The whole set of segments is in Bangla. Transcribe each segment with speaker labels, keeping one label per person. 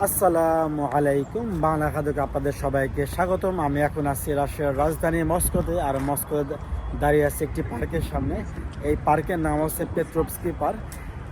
Speaker 1: আসসালামু আলাইকুম। বাংলা খাদকে আপনাদের সবাইকে স্বাগতম। আমি এখন আছি রাশিয়ার রাজধানী মস্কোতে, আর মস্কোতে দাঁড়িয়ে আছি একটি পার্কের সামনে। এই পার্কের নাম হচ্ছে পেট্রোপস্কি পার্ক।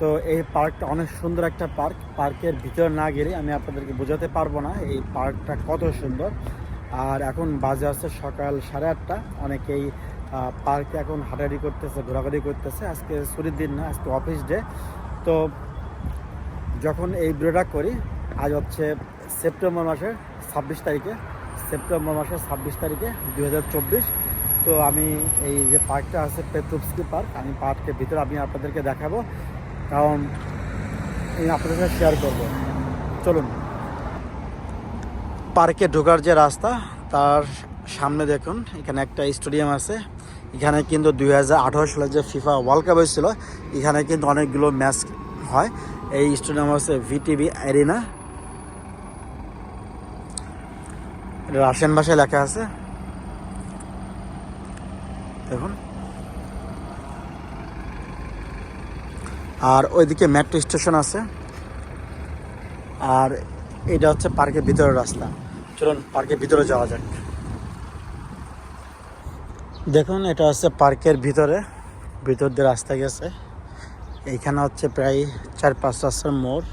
Speaker 1: তো এই পার্কটা অনেক সুন্দর একটা পার্ক। পার্কের ভিতরে না গেলে আমি আপনাদেরকে বোঝাতে পারব না এই পার্কটা কত সুন্দর। আর এখন বাজে আছে সকাল সাড়ে আটটা। অনেকেই পার্কে এখন হাঁটাহাঁটি করতেছে, ঘোরাঘুরি করতেছে। আজকে ছুটির দিন না, আজকে অফিস ডে। তো যখন এই ভিডিওটা করি আজ হচ্ছে সেপ্টেম্বর মাসের ছাব্বিশ তারিখে, সেপ্টেম্বর মাসের ছাব্বিশ তারিখে দু হাজার চব্বিশ। তো আমি এই যে পার্কটা আছে পেট্রোপস্কি পার্ক, আমি পার্কের ভিতরে আমি আপনাদেরকে দেখাবো। কারণ আমি আপনাদের সাথে শেয়ার করব। চলুন। পার্কে ঢোকার যে রাস্তা, তার সামনে দেখুন, এখানে একটা স্টেডিয়াম আছে। এখানে কিন্তু দু হাজার আঠারো সালে যে ফিফা ওয়ার্ল্ড কাপ হয়েছিল, এখানে কিন্তু অনেকগুলো ম্যাচ হয়। এই স্টেডিয়াম হচ্ছে ভিটিভি অ্যারিনা রাশিয়ান ভাষায় লেখা আছে। দেখুন। আর ওইদিকে মেট্রো স্টেশন আছে। আর এটা হচ্ছে পার্কের ভিতরের রাস্তা। চলুন পার্কের ভিতরে যাওয়া যাক। দেখুন, এটা হচ্ছে পার্কের ভিতরে। ভিতর দিয়ে রাস্তা গেছে। এইখানে হচ্ছে প্রায় চার পাঁচ রাস্তার মোড়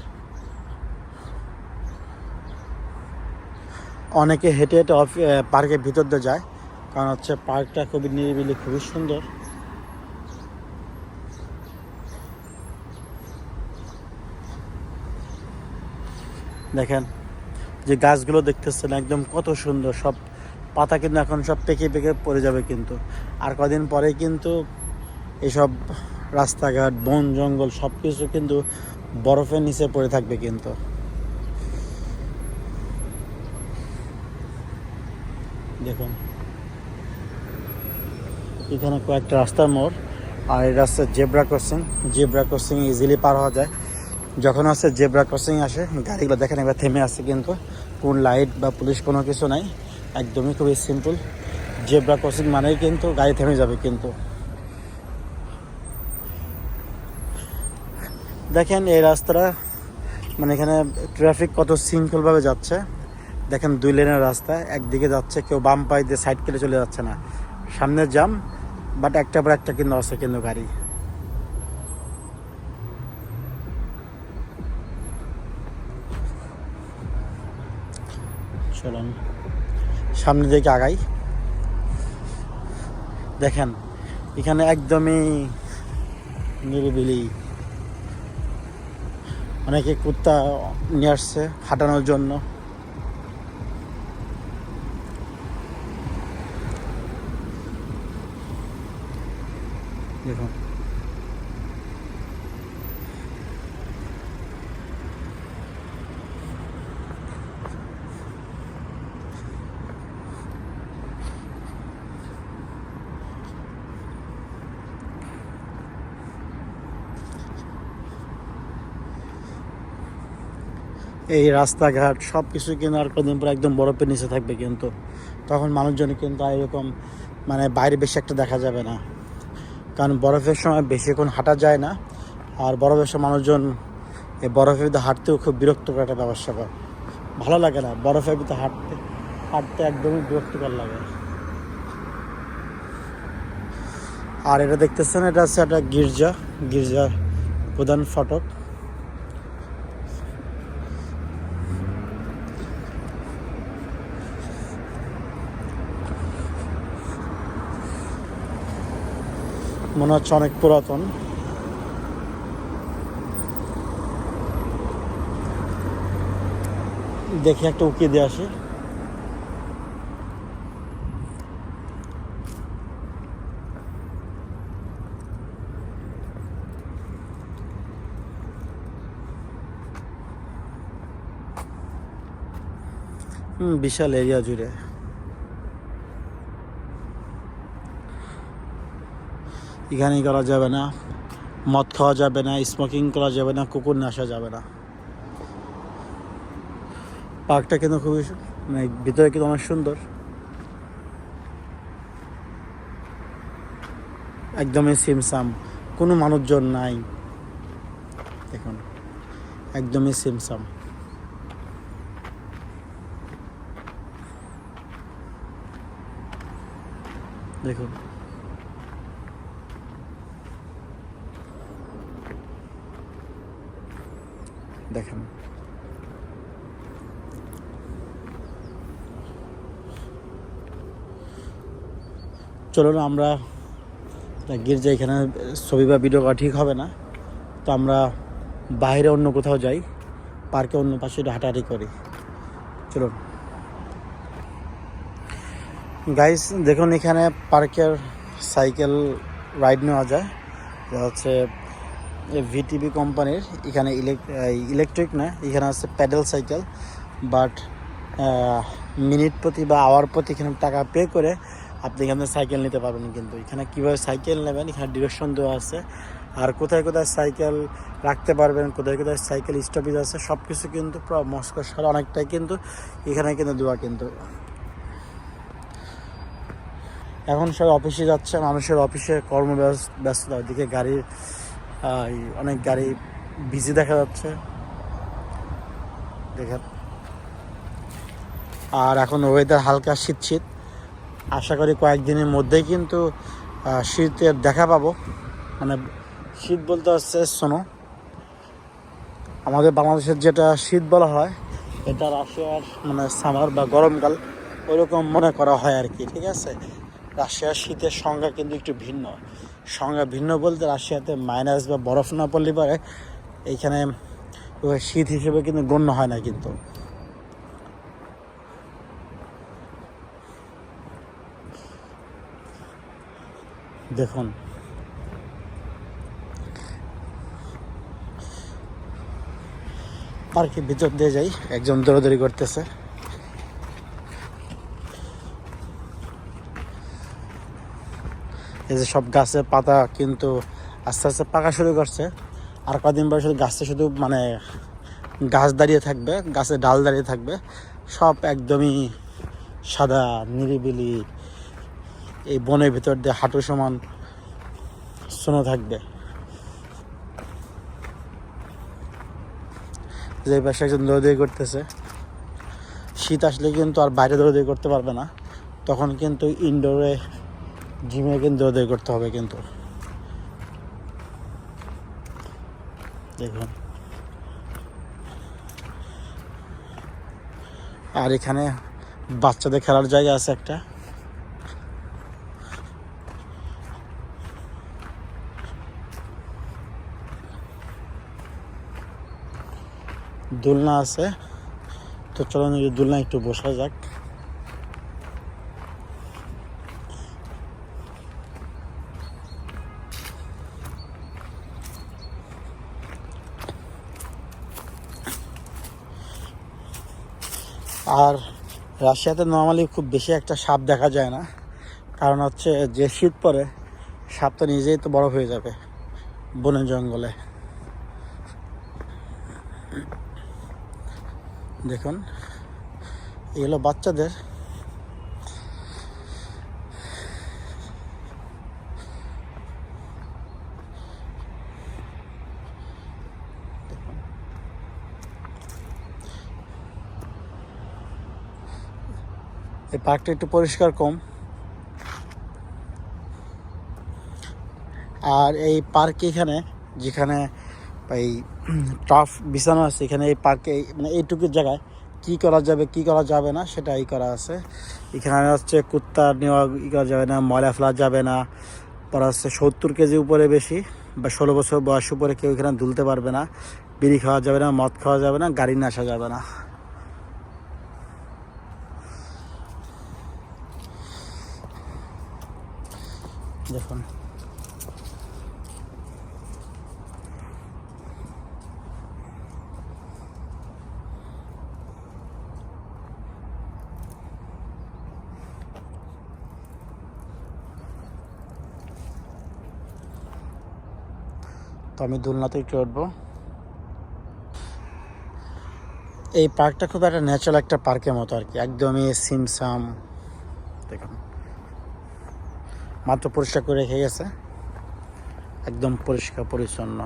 Speaker 1: অনেকে হেঁটে হেঁটে পার্কের ভিতর দিয়ে যায়, কারণ হচ্ছে পার্কটা খুবই নিরিবিলি, খুবই সুন্দর। দেখেন, যে গাছগুলো দেখতেছেন একদম কত সুন্দর, সব পাতা কিন্তু এখন সব পেকে পেকে পড়ে যাবে কিন্তু। আর কদিন পরে কিন্তু এসব রাস্তাঘাট, বন, জঙ্গল সব কিছু কিন্তু বরফের নিচে পড়ে থাকবে কিন্তু। দেখুন। এখানে কয়েকটা রাস্তার মোড়, আর এই রাস্তার zebra crossing. Zebra crossing easily পার হওয়া যায়। যখন হচ্ছে জেব্রা ক্রসিং আসে, গাড়িগুলো দেখেন এবার থেমে আসছে কিন্তু। কোন লাইট বা পুলিশ কোনো কিছু নাই। একদমই খুবই সিম্পল জেব্রা ক্রসিং মানেই কিন্তু গাড়ি থেমে যাবে কিন্তু। দেখেন এই রাস্তাটা মানে এখানে ট্রাফিক কত শৃঙ্খলভাবে যাচ্ছে। দেখেন দুই লেনের রাস্তা, একদিকে যাচ্ছে কেউ বাম পাই দিয়ে সাইড কেটে চলে যাচ্ছে না। সামনে জাম বাট একটা পর একটা কিন্তু আছে কিন্তু গাড়ি। চলুন, সামনের দিকে আগাই। দেখেন, এখানে একদমই নিরিবিলি। অনেকে কুত্তা নিয়ে আসছে হাঁটানোর জন্য। দেখুন। এই রাস্তাঘাট সব কিছু কিন্তু আর কদিন পর একদম বরফের নিচে থাকবে কিন্তু। তখন মানুষজন কিন্তু এরকম মানে বাইরে বেশি একটা দেখা যাবে না। কারণ বরফের সময় বেশিক্ষণ হাঁটা যায় না। আর বরফের সময় মানুষজন এই বরফের ভিতরে হাঁটতেও খুব বিরক্তকর একটা ব্যবসা করে ভালো লাগে না, বরফের ভিতরে হাঁটতে হাঁটতে একদমই বিরক্তকর লাগে। আর এটা দেখতেছেন, এটা হচ্ছে একটা গির্জা, গির্জার প্রধান ফটক। মনে হচ্ছে অনেক পুরাতন। দেখে একটা উকিয়ে দিয়ে আসি। বিশাল এরিয়া জুড়ে। এখানেই করা যাবে না। মদ খাওয়া যাবে না স্মোকিং করা যাবে না, কুকুর নাসা যাবে না। পার্কটা কিন্তু খুবই মানে ভিতরে কিন্তু অনেক সুন্দর। একদমই সিমসাম, কোনো মানুষজন নাই। দেখুন, একদমই সিমসাম। দেখুন। চলুন আমরা গির্জা এখানে ছবি বা ভিডিও করা ঠিক হবে না। তো আমরা বাইরে অন্য কোথাও যাই, পার্কে অন্য পাশে হাঁটাহাঁটি করি। চলুন। গাইস দেখুন এখানে পার্কের সাইকেল রাইড নেওয়া যায়। এটা হচ্ছে ভিটিভি কোম্পানির, এখানে ইলেকট্রিক না, এখানে আছে প্যাডেল সাইকেল বাট মিনিট প্রতি বা আওয়ার প্রতি এখানে টাকা পে করে আপনি এখানে সাইকেল নিতে পারবেন কিন্তু। এখানে কীভাবে সাইকেল নেবেন? এখানে ডিরেকশন দেওয়া আছে। আর কোথায় কোথায় সাইকেল রাখতে পারবেন, কোথায় কোথায় সাইকেল স্টপেজ আছে সব কিছু কিন্তু মস্কো শহর অনেকটাই কিন্তু এখানে কিন্তু দেওয়া কিন্তু। এখন সবাই অফিসে যাচ্ছে, মানুষের অফিসে কর্মব্যস্ত ব্যস্ততা ওইদিকে গাড়ির অনেক গাড়ি বিজি দেখা যাচ্ছে। দেখেন। আর এখন ওয়েদার হালকা শীত শীত। আশা করি কয়েকদিনের মধ্যেই কিন্তু শীতের দেখা পাবো। মানে শীত বলতে হচ্ছে শোনো, আমাদের বাংলাদেশের যেটা শীত বলা হয়, এটা রাশিয়ার মানে সামার বা গরমকাল ওরকম মনে করা হয় আর কি, ঠিক আছে? রাশিয়ার শীতের সংজ্ঞা কিন্তু একটু ভিন্ন। সংজ্ঞা ভিন্ন বলতে রাশিয়াতে মাইনাস বা বরফ না পড়লে পারে এইখানে শীত হিসেবে কিন্তু গণ্য হয় না কিন্তু। দেখুন। পার্কের ভিতর দিয়ে যাই, একজন দৌড়াদৌড়ি করতেছে। এই যে সব গাছের পাতা কিন্তু আস্তে আস্তে পাকা শুরু করছে। আর কদিন পরে শুধু গাছে শুধু মানে গাছ দাঁড়িয়ে থাকবে, গাছে ডাল দাঁড়িয়ে থাকবে। সব একদমই সাদা, নিরিবিলি এই বনের ভিতর দিয়ে হাঁটু সমান শোনো থাকবে। যে পাশে একজন দৌড়াদৌড়ি করতেছে, শীত আসলে কিন্তু আর বাইরে দৌড়াদৌড়ি করতে পারবে না। তখন কিন্তু ইনডোরে জিমে কিন্তু দৌড়াদৌড়ি করতে হবে কিন্তু। দেখুন। আর এখানে বাচ্চাদের খেলার জায়গা আছে একটা। দোলনা আছে। তো চলুন এই দোলনা একটু বসা যাক। আর রাশিয়াতে নর্মালি খুব বেশি একটা সাপ দেখা যায় না। কারণ হচ্ছে যে শীত পরে, সাপ তো নিজেই তো বড় হয়ে যাবে বনে জঙ্গলে। দেখুন এগুলো বাচ্চাদের। এই পার্কটা একটু পরিষ্কার কম। আর এই পার্ক এখানে যেখানে এই টাফ বিছানো আছে, এখানে এই পার্কে মানে এইটুকু জায়গায়। কি করা যাবে, কি করা যাবে না সেটা ই করা আছে। এখানে হচ্ছে কুত্তা নেওয়া, ই করা যাবে না, ময়লা ফেলা যাবে না। পর হচ্ছে সত্তর কেজি উপরে বেশি, বা ষোলো বছর বয়স উপরে কেউ এখানে দুলতে পারবে না। বিড়ি খাওয়া যাবে না, মদ খাওয়া যাবে না, গাড়ি নিয়ে আসা যাবে না। দেখুন। আমি দোলনাতে একটু উঠবো এই পার্কটা খুব একটা ন্যাচারাল একটা পার্কের মতো আর কি। একদমই সিমসাম। দেখুন। মাত্র পরিষ্কার করে রেখে গেছে। একদম পরিষ্কার, পরিচ্ছন্ন।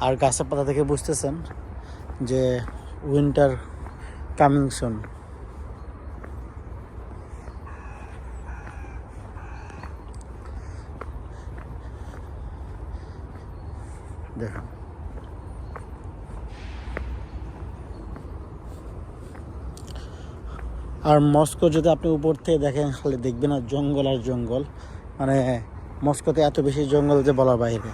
Speaker 1: আর গাছের পাতা থেকে বুঝতেছেন যে উইন্টার কামিং সুন দেখুন আর মস্কো যদি আপনি উপর থেকে দেখেন, খালি দেখবেন আর জঙ্গল আর জঙ্গল। মানে মস্কোতে এত বেশি জঙ্গল যে বলার বাইরে।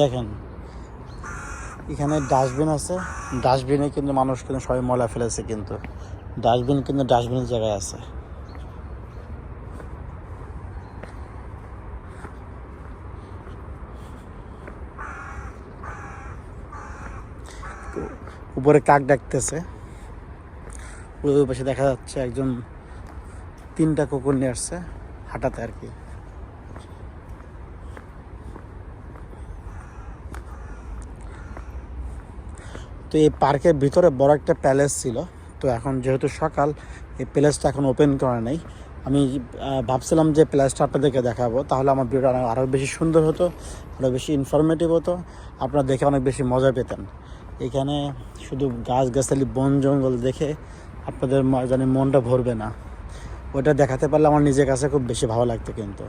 Speaker 1: দেখেন এখানে ডাস্টবিন আছে। ডাস্টবিনে কিন্তু মানুষ কিন্তু সবাই ময়লা ফেলেছে কিন্তু। ডাস্টবিন কিন্তু ডাস্টবিনের জায়গায় আছে। উপরে কাক ডাকতেছে। ওই পাশে দেখা যাচ্ছে একজন তিনটা কুকুর নিয়ে আসছে, হাঁটাতে আর কি। তো এই পার্কের ভিতরে বড় একটা প্যালেস ছিল। তো এখন যেহেতু সকাল, এই প্যালেসটা এখন ওপেন করা নেই। আমি ভাবছিলাম যে প্যালেসটা আপনাদেরকে দেখাবো। তাহলে আমার ভিডিওটা আরও বেশি সুন্দর হতো আরও বেশি ইনফরমেটিভ হতো, আপনারা দেখে অনেক বেশি মজা পেতেন। এখানে শুধু গাছ গাছালি বন জঙ্গল দেখে আপনাদের জানি মনটা ভরবে না। ওটা দেখাতে পারলে আমার নিজের কাছে খুব বেশি ভালো লাগতো কিন্তু।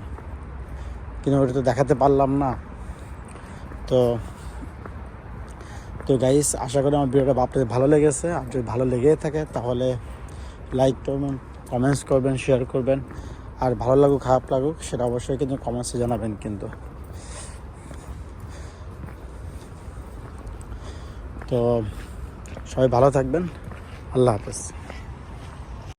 Speaker 1: কিন্তু ওটা তো দেখাতে পারলাম না। তো তো গাইস আশা করি আমার ভিডিওটা আপনাদের ভালো লেগেছে। আর যদি ভালো লেগে থাকে, তাহলে লাইক করবেন কমেন্টস করবেন শেয়ার করবেন। আর ভালো লাগুক, খারাপ লাগুক, সেটা অবশ্যই কিন্তু কমেন্টসে জানাবেন কিন্তু। তো সবাই ভালো থাকবেন। আল্লাহ হাফেজ।